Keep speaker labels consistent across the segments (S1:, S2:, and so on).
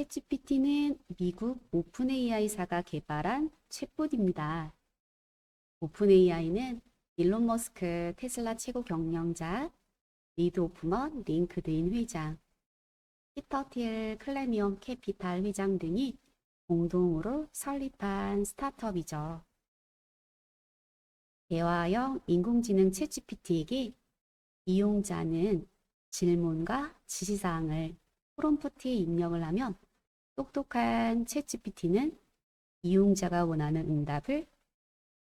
S1: 챗GPT는 미국 오픈 AI사가 개발한 챗봇입니다. 오픈 AI는 일론 머스크 테슬라 최고 경영자, 리드 오프먼 링크드인 회장, 피터 틸 클레미엄 캐피탈 회장 등이 공동으로 설립한 스타트업이죠. 대화형 인공지능 챗GPT에게 이용자는 질문과 지시사항을 프롬프트에 입력을 하면 똑똑한 챗GPT는 이용자가 원하는 응답을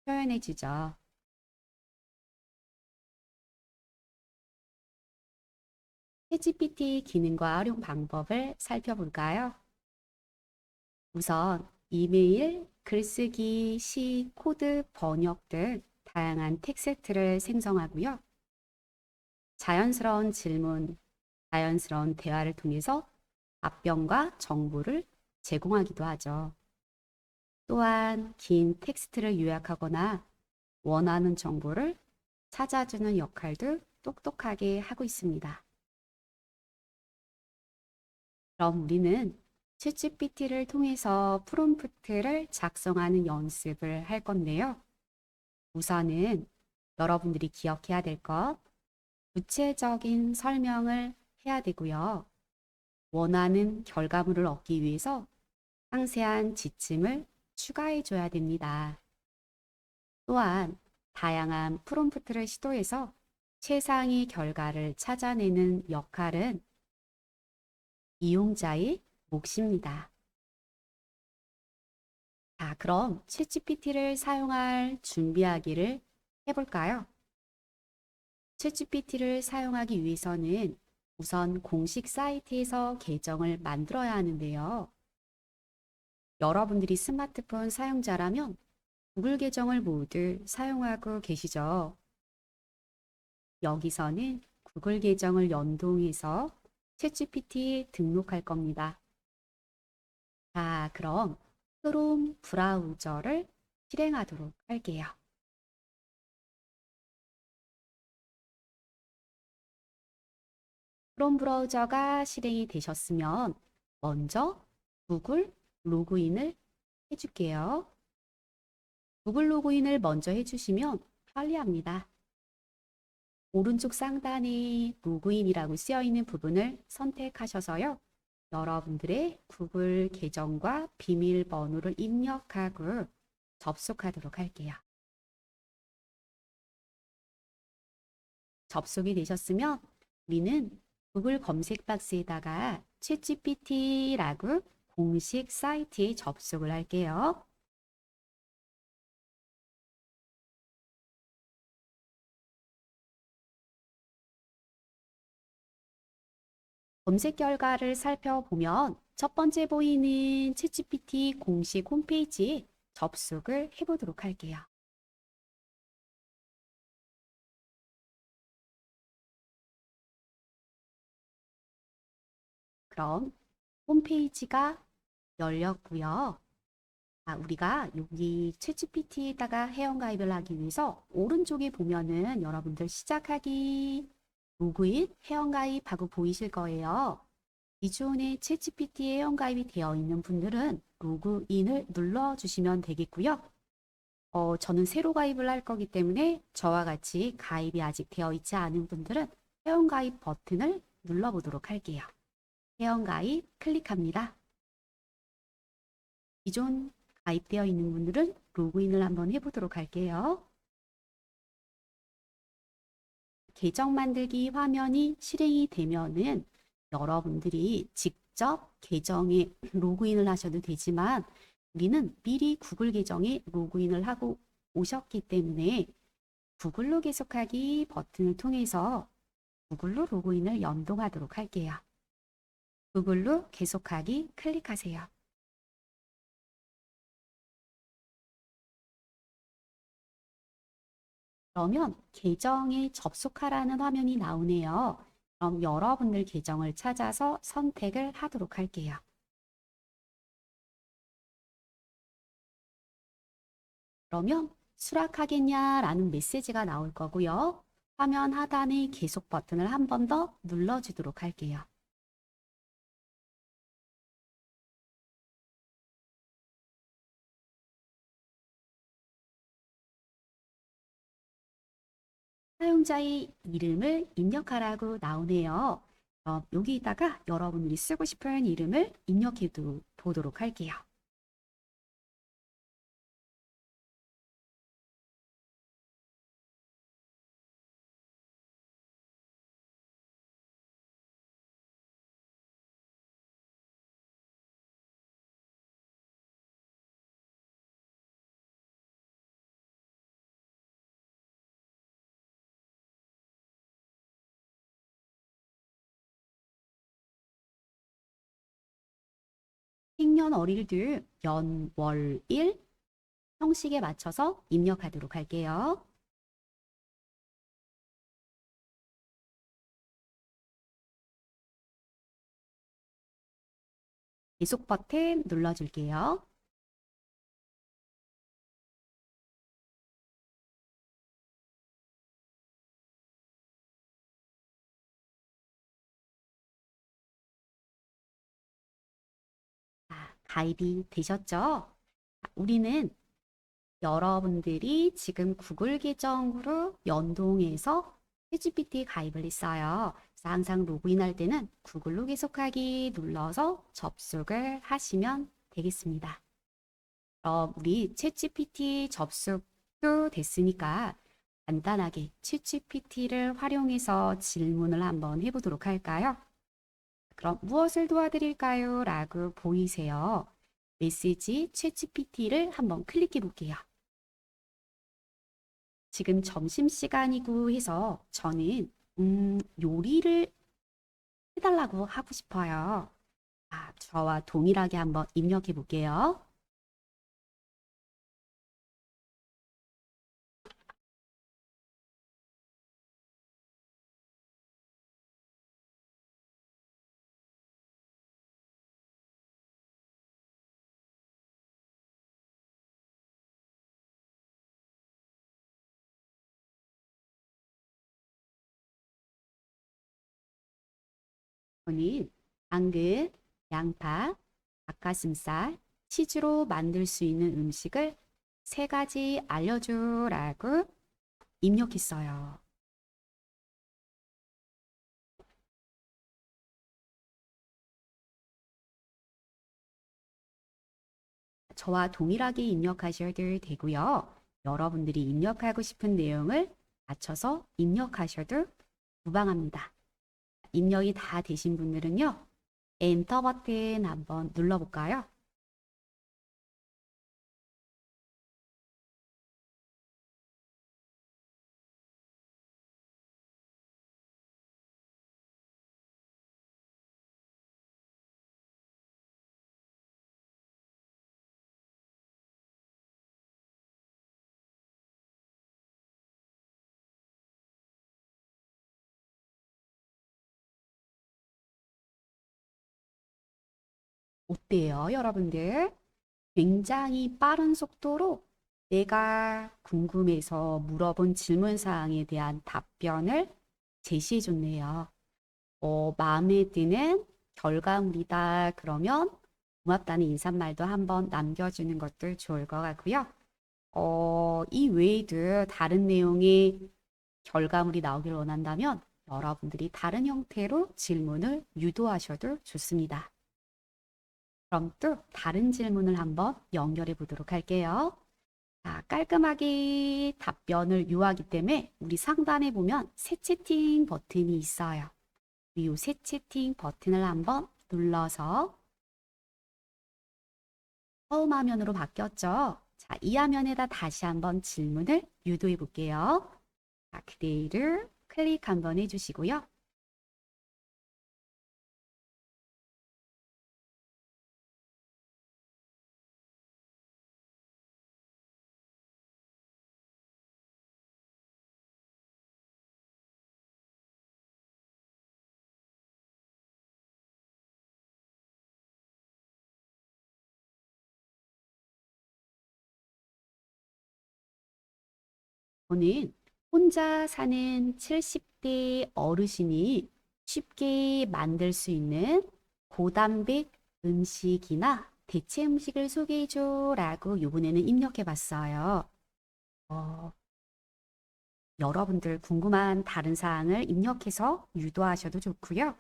S1: 표현해 주죠. 챗GPT 기능과 활용 방법을 살펴볼까요? 우선 이메일, 글쓰기, 시, 코드, 번역 등 다양한 텍스트를 생성하고요. 자연스러운 질문, 자연스러운 대화를 통해서 답변과 정보를 제공하기도 하죠. 또한 긴 텍스트를 요약하거나 원하는 정보를 찾아주는 역할도 똑똑하게 하고 있습니다. 그럼 우리는 챗GPT를 통해서 프롬프트를 작성하는 연습을 할 건데요. 우선은 여러분들이 기억해야 될 것, 구체적인 설명을 해야 되고요. 원하는 결과물을 얻기 위해서 상세한 지침을 추가해 줘야 됩니다. 또한 다양한 프롬프트를 시도해서 최상의 결과를 찾아내는 역할은 이용자의 몫입니다. 자, 그럼 챗GPT를 사용할 준비하기를 해볼까요? 챗GPT를 사용하기 위해서는 우선 공식 사이트에서 계정을 만들어야 하는데요. 여러분들이 스마트폰 사용자라면 구글 계정을 모두 사용하고 계시죠? 여기서는 구글 계정을 연동해서 챗GPT에 등록할 겁니다. 자, 그럼 크롬 브라우저를 실행하도록 할게요. 크롬 브라우저가 실행이 되셨으면 먼저 구글 로그인을 해줄게요. 구글 로그인을 먼저 해주시면 편리합니다. 오른쪽 상단에 로그인이라고 쓰여 있는 부분을 선택하셔서요. 여러분들의 구글 계정과 비밀번호를 입력하고 접속하도록 할게요. 접속이 되셨으면 우리는 구글 검색 박스에다가 챗GPT라고 공식 사이트에 접속을 할게요. 검색 결과를 살펴보면 첫 번째 보이는 챗GPT 공식 홈페이지에 접속을 해보도록 할게요. 그럼 홈페이지가 열렸고요. 아, 우리가 여기 챗GPT에다가 회원가입을 하기 위해서 오른쪽에 보면은 여러분들 시작하기 로그인, 회원가입하고 보이실 거예요. 기존에 챗GPT에 회원가입이 되어 있는 분들은 로그인을 눌러주시면 되겠고요. 어, 저는 새로 가입을 할 거기 때문에 저와 같이 가입이 아직 되어 있지 않은 분들은 회원가입 버튼을 눌러보도록 할게요. 회원 가입 클릭합니다. 기존 가입되어 있는 분들은 로그인을 한번 해보도록 할게요. 계정 만들기 화면이 실행이 되면은 여러분들이 직접 계정에 로그인을 하셔도 되지만 우리는 미리 구글 계정에 로그인을 하고 오셨기 때문에 구글로 계속하기 버튼을 통해서 구글로 로그인을 연동하도록 할게요. 구글로 계속하기 클릭하세요. 그러면 계정에 접속하라는 화면이 나오네요. 그럼 여러분들 계정을 찾아서 선택을 하도록 할게요. 그러면 수락하겠냐라는 메시지가 나올 거고요. 화면 하단의 계속 버튼을 한 번 더 눌러주도록 할게요. 사용자의 이름을 입력하라고 나오네요. 그럼 여기다가 여러분들이 쓰고 싶은 이름을 입력해 두- 보도록 할게요. 생년 어릴들 연, 월, 일 형식에 맞춰서 입력하도록 할게요. 계속 버튼 눌러줄게요. 가입이 되셨죠? 우리는 여러분들이 지금 구글 계정으로 연동해서 챗GPT 가입을 했어요. 그래서 항상 로그인할 때는 구글로 계속하기 눌러서 접속을 하시면 되겠습니다. 그럼 우리 챗GPT 접속도 됐으니까 간단하게 챗GPT를 활용해서 질문을 한번 해보도록 할까요? 그럼 무엇을 도와드릴까요? 라고 보이세요. 메시지 챗GPT를 한번 클릭해 볼게요. 지금 점심시간이고 해서 저는 음, 요리를 해달라고 하고 싶어요. 아, 저와 동일하게 한번 입력해 볼게요. 저는 당근, 양파, 닭가슴살, 치즈로 만들 수 있는 음식을 세 가지 알려주라고 입력했어요. 저와 동일하게 입력하셔도 되고요. 여러분들이 입력하고 싶은 내용을 맞춰서 입력하셔도 무방합니다. 입력이 다 되신 분들은요. 엔터 버튼 한번 눌러볼까요? 어때요, 여러분들? 굉장히 빠른 속도로 내가 궁금해서 물어본 질문 사항에 대한 답변을 제시해 줬네요. 어, 마음에 드는 결과물이다. 그러면 고맙다는 인사말도 한번 남겨주는 것도 좋을 것 같고요. 어, 이 외에도 다른 내용의 결과물이 나오길 원한다면 여러분들이 다른 형태로 질문을 유도하셔도 좋습니다. 그럼 또 다른 질문을 한번 연결해 보도록 할게요. 자, 깔끔하게 답변을 요하기 때문에 우리 상단에 보면 새 채팅 버튼이 있어요. 이새 채팅 버튼을 한번 눌러서 처음 화면으로 바뀌었죠? 자, 이 화면에다 다시 한번 질문을 유도해 볼게요. 자, 그대로 클릭 한번 해주시고요. 저는 혼자 사는 70대 어르신이 쉽게 만들 수 있는 고단백 음식이나 대체 음식을 소개해줘 라고 이번에는 입력해 봤어요. 어, 여러분들 궁금한 다른 사항을 입력해서 유도하셔도 좋고요.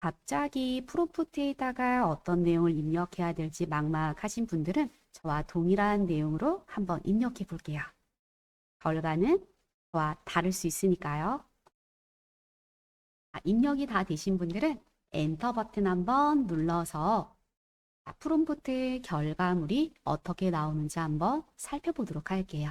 S1: 갑자기 프롬프트에다가 어떤 내용을 입력해야 될지 막막하신 분들은 저와 동일한 내용으로 한번 입력해 볼게요. 결과는 저와 다를 수 있으니까요. 아, 입력이 다 되신 분들은 엔터 버튼 한번 눌러서 아, 프롬프트 결과물이 어떻게 나오는지 한번 살펴보도록 할게요.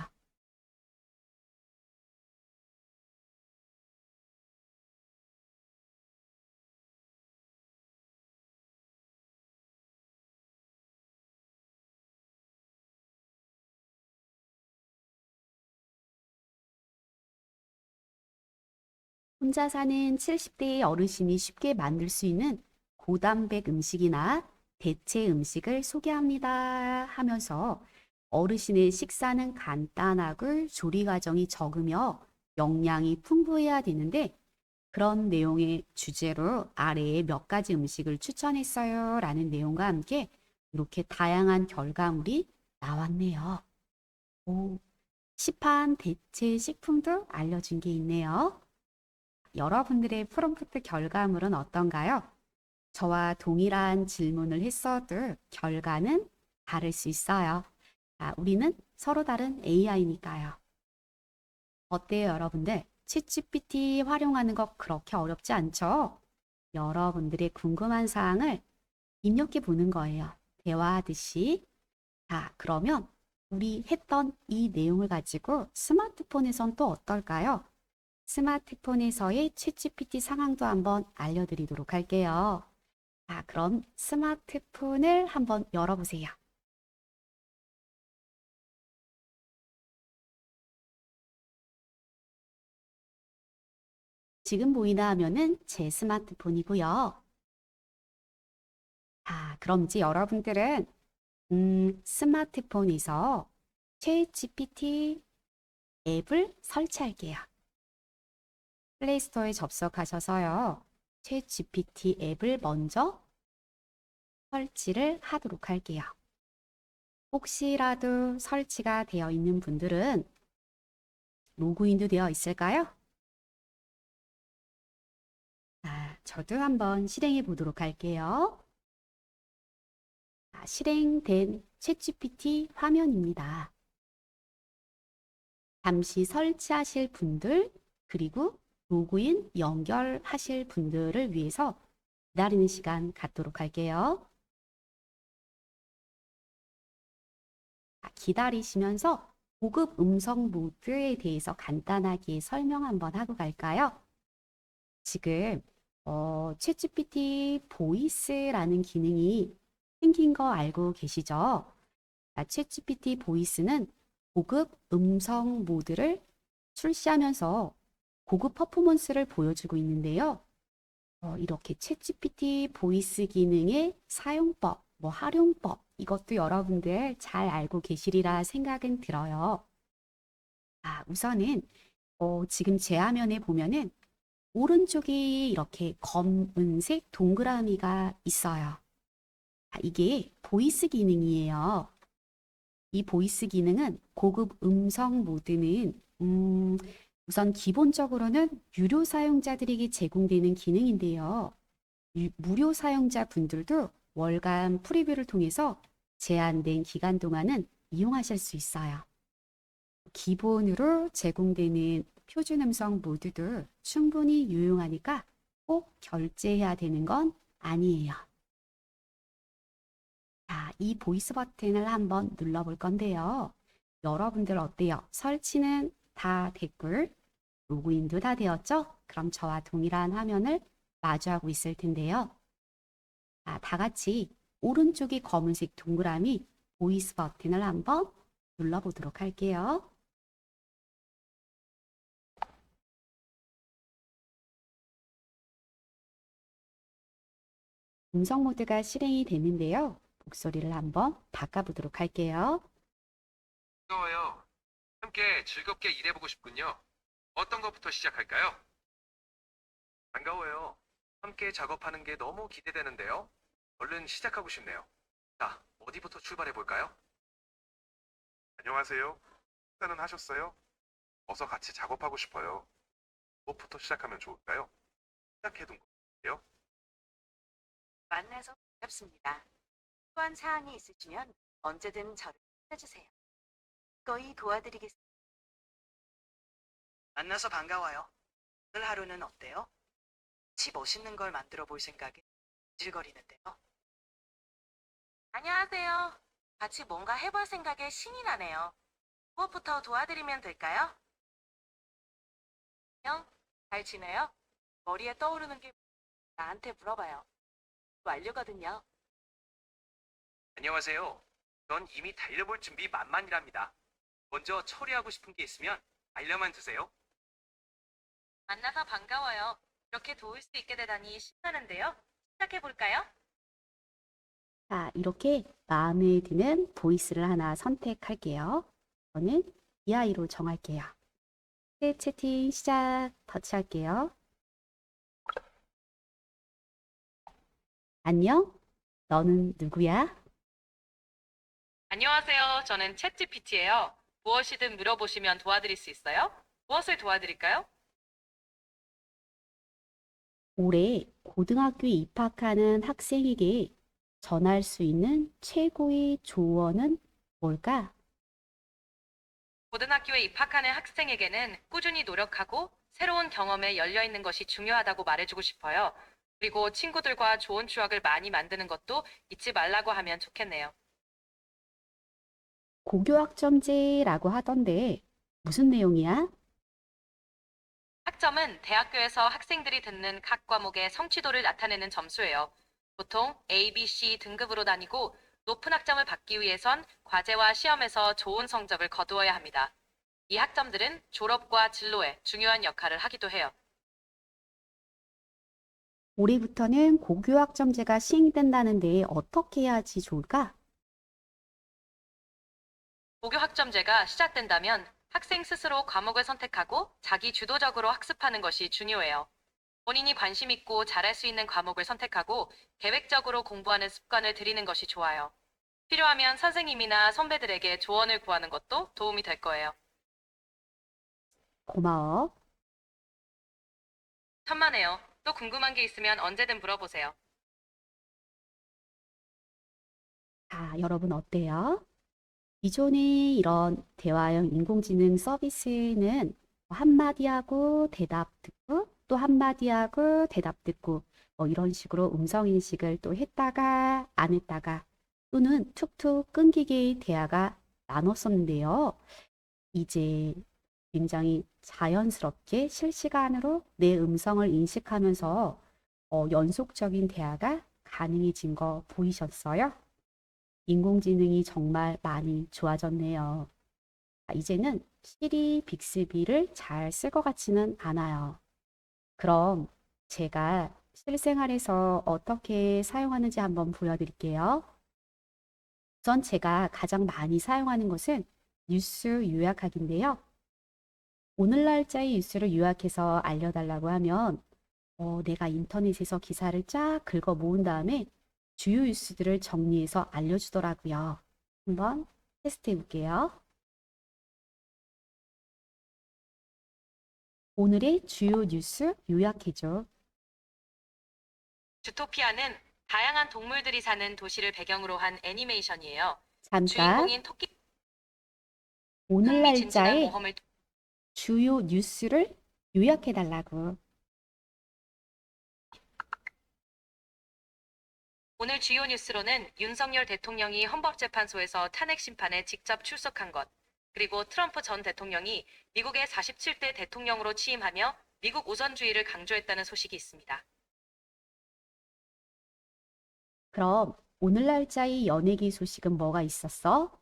S1: 혼자 사는 70대의 어르신이 쉽게 만들 수 있는 고단백 음식이나 대체 음식을 소개합니다 하면서 어르신의 식사는 간단하고 조리 과정이 적으며 영양이 풍부해야 되는데 그런 내용의 주제로 아래에 몇 가지 음식을 추천했어요 라는 내용과 함께 이렇게 다양한 결과물이 나왔네요. 오, 시판 대체 식품도 알려준 게 있네요. 여러분들의 프롬프트 결과물은 어떤가요? 저와 동일한 질문을 했어도 결과는 다를 수 있어요. 아, 우리는 서로 다른 AI니까요. 어때요, 여러분들? 챗GPT 활용하는 거 그렇게 어렵지 않죠? 여러분들의 궁금한 사항을 입력해 보는 거예요. 대화하듯이. 자, 그러면 우리 했던 이 내용을 가지고 스마트폰에선 또 어떨까요? 스마트폰에서의 챗GPT 상황도 한번 알려드리도록 할게요. 자, 그럼 스마트폰을 한번 열어보세요. 지금 보이나 하면은 제 스마트폰이고요. 자, 그럼 이제 여러분들은 음, 스마트폰에서 챗GPT 앱을 설치할게요. 플레이스토어에 접속하셔서요. 챗 GPT 앱을 먼저 설치를 하도록 할게요. 혹시라도 설치가 되어 있는 분들은 로그인도 되어 있을까요? 자, 저도 한번 실행해 보도록 할게요. 자, 실행된 챗 GPT 화면입니다. 잠시 설치하실 분들 그리고 로그인 연결하실 분들을 위해서 기다리는 시간 갖도록 할게요. 기다리시면서 고급 음성 모드에 대해서 간단하게 설명 한번 하고 갈까요? 지금 어, 챗GPT 보이스라는 기능이 생긴 거 알고 계시죠? 챗GPT 보이스는 고급 음성 모드를 출시하면서 고급 퍼포먼스를 보여주고 있는데요. 어, 이렇게 챗GPT 보이스 기능의 사용법, 뭐 활용법, 이것도 여러분들 잘 알고 계시리라 생각은 들어요. 아, 우선은 어, 지금 제 화면에 보면은 오른쪽에 이렇게 검은색 동그라미가 있어요. 아, 이게 보이스 기능이에요. 이 보이스 기능은 고급 음성 모드는 음, 우선 기본적으로는 유료 사용자들에게 제공되는 기능인데요. 유- 무료 사용자 분들도 월간 프리뷰를 통해서 제한된 기간 동안은 이용하실 수 있어요. 기본으로 제공되는 표준 음성 모드도 충분히 유용하니까 꼭 결제해야 되는 건 아니에요. 자, 이 보이스 버튼을 한번 눌러볼 건데요. 여러분들 어때요? 설치는 다 됐고, 로그인도 다 되었죠? 그럼 저와 동일한 화면을 마주하고 있을 텐데요. 자, 다 같이 오른쪽에 검은색 동그라미 보이스 버튼을 한번 눌러보도록 할게요. 음성 모드가 실행이 됐는데요. 목소리를 한번 바꿔보도록 할게요.
S2: 반가워요. 함께 즐겁게 일해보고 싶군요. 어떤 것부터 시작할까요? 반가워요. 함께 작업하는 게 너무 기대되는데요. 얼른 시작하고 싶네요. 자, 어디부터 출발해 볼까요?
S3: 안녕하세요. 식사는 하셨어요?
S2: 어서 같이 작업하고 싶어요. 무엇부터 시작하면 좋을까요? 시작해둔 거예요?
S3: 만나서 반갑습니다. 필요한 사항이 있으시면 언제든 저를 찾아주세요. 거의 도와드리겠습니다. 만나서 반가워요. 오늘 하루는 어때요? 같이 멋있는 걸 만들어 볼 생각에 질거리는데요. 안녕하세요. 같이 뭔가 해볼 생각에 신이 나네요. 무엇부터 도와드리면 될까요? 형, 잘 지내요? 머리에 떠오르는 게 나한테 물어봐요. 완료거든요.
S2: 안녕하세요. 전 이미 달려볼 준비 만만이랍니다. 먼저 처리하고 싶은 게 있으면 알려만 주세요.
S3: 만나서 반가워요. 이렇게 도울 수 있게 되다니 신나는데요. 시작해볼까요?
S1: 자, 이렇게 마음에 드는 보이스를 하나 선택할게요. 저는 이 아이로 정할게요. 네, 채팅 시작 터치할게요. 안녕? 너는 누구야?
S3: 안녕하세요. 저는 챗GPT예요. 무엇이든 물어보시면 도와드릴 수 있어요? 무엇을 도와드릴까요?
S1: 올해 고등학교에 입학하는 학생에게 전할 수 있는 최고의 조언은 뭘까?
S3: 고등학교에 입학하는 학생에게는 꾸준히 노력하고 새로운 경험에 열려 있는 것이 중요하다고 말해주고 싶어요. 그리고 친구들과 좋은 추억을 많이 만드는 것도 잊지 말라고 하면 좋겠네요.
S1: 고교학점제라고 하던데 무슨 내용이야?
S3: 학점은 대학교에서 학생들이 듣는 각 과목의 성취도를 나타내는 점수예요. 보통 A, B, C 등급으로 다니고 높은 학점을 받기 위해선 과제와 시험에서 좋은 성적을 거두어야 합니다. 이 학점들은 졸업과 진로에 중요한 역할을 하기도 해요.
S1: 올해부터는 고교 학점제가 시행된다는데 어떻게 해야지 좋을까?
S3: 고교 학점제가 시작된다면 학생 스스로 과목을 선택하고 자기 주도적으로 학습하는 것이 중요해요. 본인이 관심 있고 잘할 수 있는 과목을 선택하고 계획적으로 공부하는 습관을 들이는 것이 좋아요. 필요하면 선생님이나 선배들에게 조언을 구하는 것도 도움이 될 거예요.
S1: 고마워.
S3: 천만에요. 또 궁금한 게 있으면 언제든 물어보세요.
S1: 자, 여러분 어때요? 기존의 이런 대화형 인공지능 서비스는 한마디 하고 대답 듣고 또 한마디 하고 대답 듣고 뭐 이런 식으로 음성 인식을 또 했다가 안 했다가 또는 툭툭 끊기게 대화가 나눴었는데요. 이제 굉장히 자연스럽게 실시간으로 내 음성을 인식하면서 어, 연속적인 대화가 가능해진 거 보이셨어요? 인공지능이 정말 많이 좋아졌네요. 아, 이제는 시리 빅스비를 잘 쓸 것 같지는 않아요. 그럼 제가 실생활에서 어떻게 사용하는지 한번 보여드릴게요. 우선 제가 가장 많이 사용하는 것은 뉴스 요약하기인데요. 오늘 날짜의 뉴스를 요약해서 알려달라고 하면 어, 내가 인터넷에서 기사를 쫙 긁어 모은 다음에 주요 뉴스들을 정리해서 알려주더라고요. 한번 테스트 해 볼게요. 오늘의 주요 뉴스 요약해줘.
S3: 주토피아는 다양한 동물들이 사는 도시를 배경으로 한 애니메이션이에요.
S1: 잠깐
S3: 주인공인 토끼
S1: 오늘 날짜의
S3: 모험을
S1: 주요 뉴스를 요약해 달라고.
S3: 오늘 주요 뉴스로는 윤석열 대통령이 헌법재판소에서 탄핵 심판에 직접 출석한 것, 그리고 트럼프 전 대통령이 미국의 47대 대통령으로 취임하며 미국 우선주의를 강조했다는 소식이 있습니다.
S1: 그럼 오늘 날짜의 연예계 소식은 뭐가 있었어?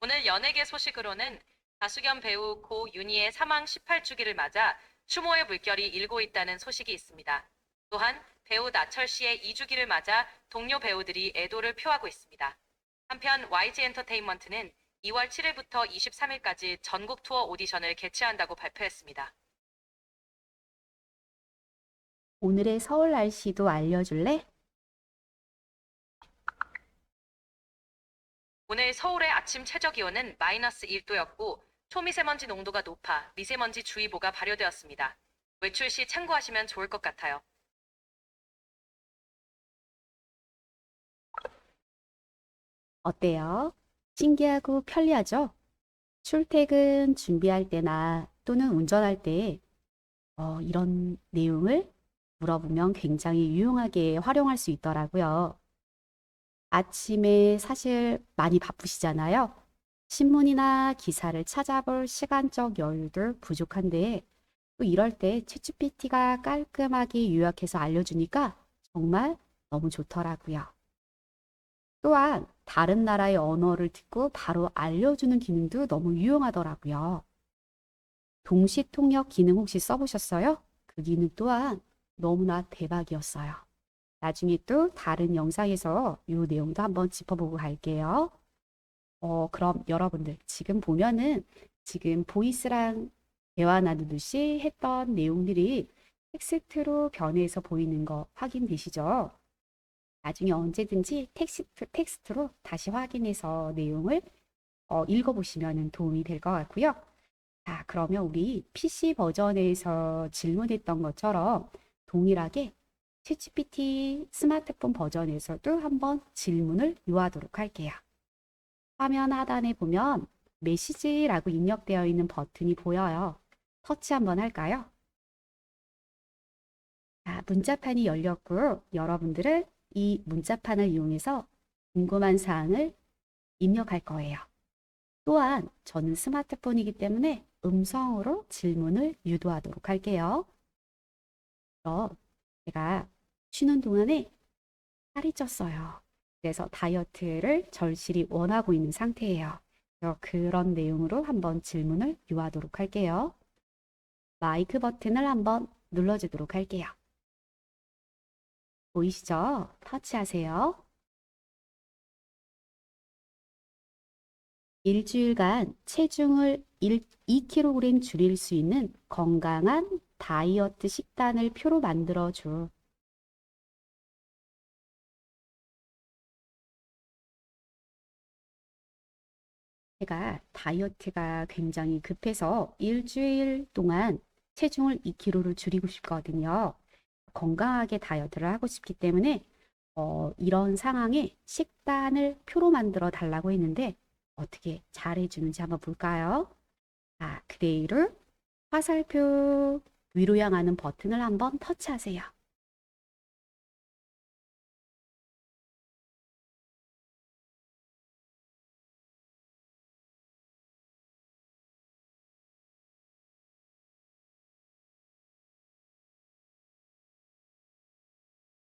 S3: 오늘 연예계 소식으로는 가수 겸 배우 고 윤희의 사망 18주기를 맞아 추모의 물결이 일고 있다는 소식이 있습니다. 또한 배우 나철 씨의 2주기를 맞아 동료 배우들이 애도를 표하고 있습니다. 한편 YG 엔터테인먼트는 2월 7일부터 23일까지 전국 투어 오디션을 개최한다고 발표했습니다.
S1: 오늘의 서울 날씨도 알려줄래?
S3: 오늘 서울의 아침 최저 기온은 마이너스 1도였고 초미세먼지 농도가 높아 미세먼지 주의보가 발효되었습니다. 외출 시 참고하시면 좋을 것 같아요.
S1: 어때요? 신기하고 편리하죠? 출퇴근 준비할 때나 또는 운전할 때 어, 이런 내용을 물어보면 굉장히 유용하게 활용할 수 있더라고요. 아침에 사실 많이 바쁘시잖아요. 신문이나 기사를 찾아볼 시간적 여유도 부족한데 또 이럴 때 챗GPT가 깔끔하게 요약해서 알려주니까 정말 너무 좋더라고요. 또한 다른 나라의 언어를 듣고 바로 알려주는 기능도 너무 유용하더라고요. 동시 통역 기능 혹시 써보셨어요? 그 기능 또한 너무나 대박이었어요. 나중에 또 다른 영상에서 이 내용도 한번 짚어보고 갈게요. 어, 그럼 여러분들 지금 보면은 지금 보이스랑 대화 나누듯이 했던 내용들이 텍스트로 변해서 보이는 거 확인되시죠? 나중에 언제든지 텍스트, 텍스트로 다시 확인해서 내용을 어, 읽어보시면 도움이 될 것 같고요. 자, 그러면 우리 PC 버전에서 질문했던 것처럼 동일하게 챗GPT 스마트폰 버전에서도 한번 질문을 요하도록 할게요. 화면 하단에 보면 메시지라고 입력되어 있는 버튼이 보여요. 터치 한번 할까요? 자, 문자판이 열렸고 여러분들은 이 문자판을 이용해서 궁금한 사항을 입력할 거예요. 또한 저는 스마트폰이기 때문에 음성으로 질문을 유도하도록 할게요. 그럼 제가 쉬는 동안에 살이 쪘어요. 그래서 다이어트를 절실히 원하고 있는 상태예요. 그런 내용으로 한번 질문을 유하도록 할게요. 마이크 버튼을 한번 눌러주도록 할게요. 보이시죠? 터치하세요. 일주일간 체중을 2kg 줄일 수 있는 건강한 다이어트 식단을 표로 만들어 줘. 제가 다이어트가 굉장히 급해서 일주일 동안 체중을 2kg를 줄이고 싶거든요. 건강하게 다이어트를 하고 싶기 때문에 어, 이런 상황에 식단을 표로 만들어 달라고 했는데 어떻게 잘해주는지 한번 볼까요? 자, 그대로 화살표 위로 향하는 버튼을 한번 터치하세요.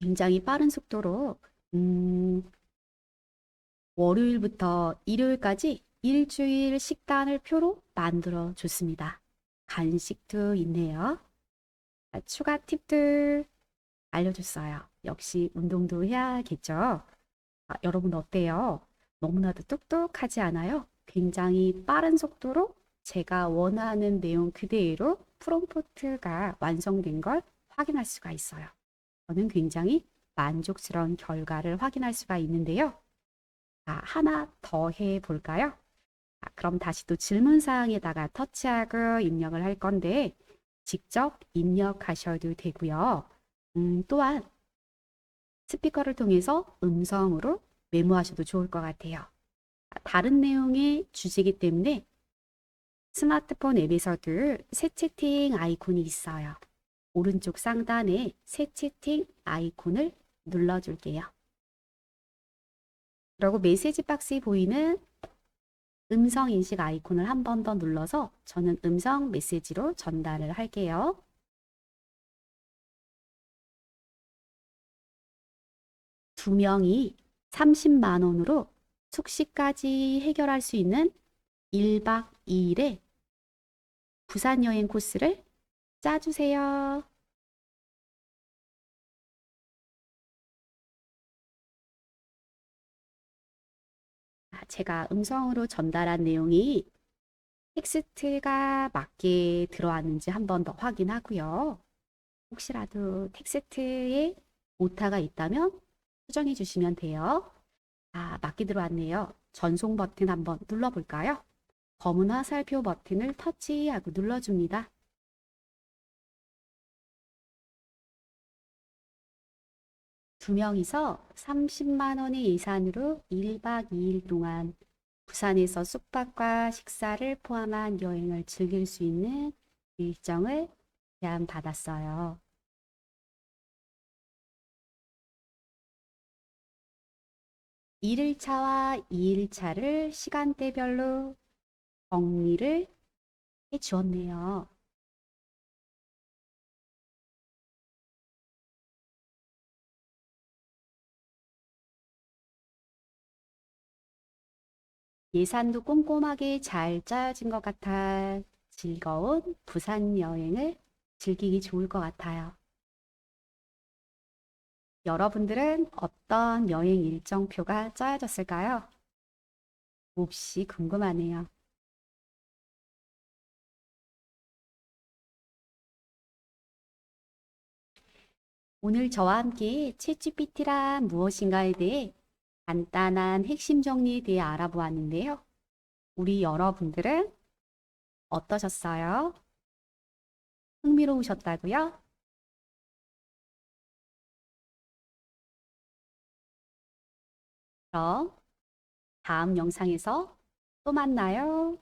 S1: 굉장히 빠른 속도로 음, 월요일부터 일요일까지 일주일 식단을 표로 만들어 줬습니다. 간식도 있네요. 자, 추가 팁도 알려줬어요. 역시 운동도 해야겠죠. 아, 여러분 어때요? 너무나도 똑똑하지 않아요? 굉장히 빠른 속도로 제가 원하는 내용 그대로 프롬프트가 완성된 걸 확인할 수가 있어요. 저는 굉장히 만족스러운 결과를 확인할 수가 있는데요. 자, 하나 더 해 볼까요? 자, 그럼 다시 또 질문 사항에다가 터치하고 입력을 할 건데 직접 입력하셔도 되고요. 음, 또한 스피커를 통해서 음성으로 메모하셔도 좋을 것 같아요. 다른 내용의 주제이기 때문에 스마트폰 앱에서도 새 채팅 아이콘이 있어요. 오른쪽 상단에 새 채팅 아이콘을 눌러줄게요. 그리고 메시지 박스에 보이는 음성 인식 아이콘을 한 번 더 눌러서 저는 음성 메시지로 전달을 할게요. 두 명이 30만 원으로 숙식까지 해결할 수 있는 1박 2일의 부산 여행 코스를 짜주세요. 아, 제가 음성으로 전달한 내용이 텍스트가 맞게 들어왔는지 한 번 더 확인하고요. 혹시라도 텍스트에 오타가 있다면 수정해 주시면 돼요. 아, 맞게 들어왔네요. 전송 버튼 한번 눌러볼까요? 검은 화살표 버튼을 터치하고 눌러줍니다. 두 명이서 30만 원의 예산으로 1박 2일 동안 부산에서 숙박과 식사를 포함한 여행을 즐길 수 있는 일정을 제안받았어요. 일일차와 2일차를 시간대별로 정리를 해 주었네요. 예산도 꼼꼼하게 잘 짜여진 것 같아 즐거운 부산 여행을 즐기기 좋을 것 같아요. 여러분들은 어떤 여행 일정표가 짜여졌을까요? 몹시 궁금하네요. 오늘 저와 함께 챗GPT란 무엇인가에 대해 간단한 핵심 정리에 대해 알아보았는데요. 우리 여러분들은 어떠셨어요? 흥미로우셨다고요? 그럼 다음 영상에서 또 만나요.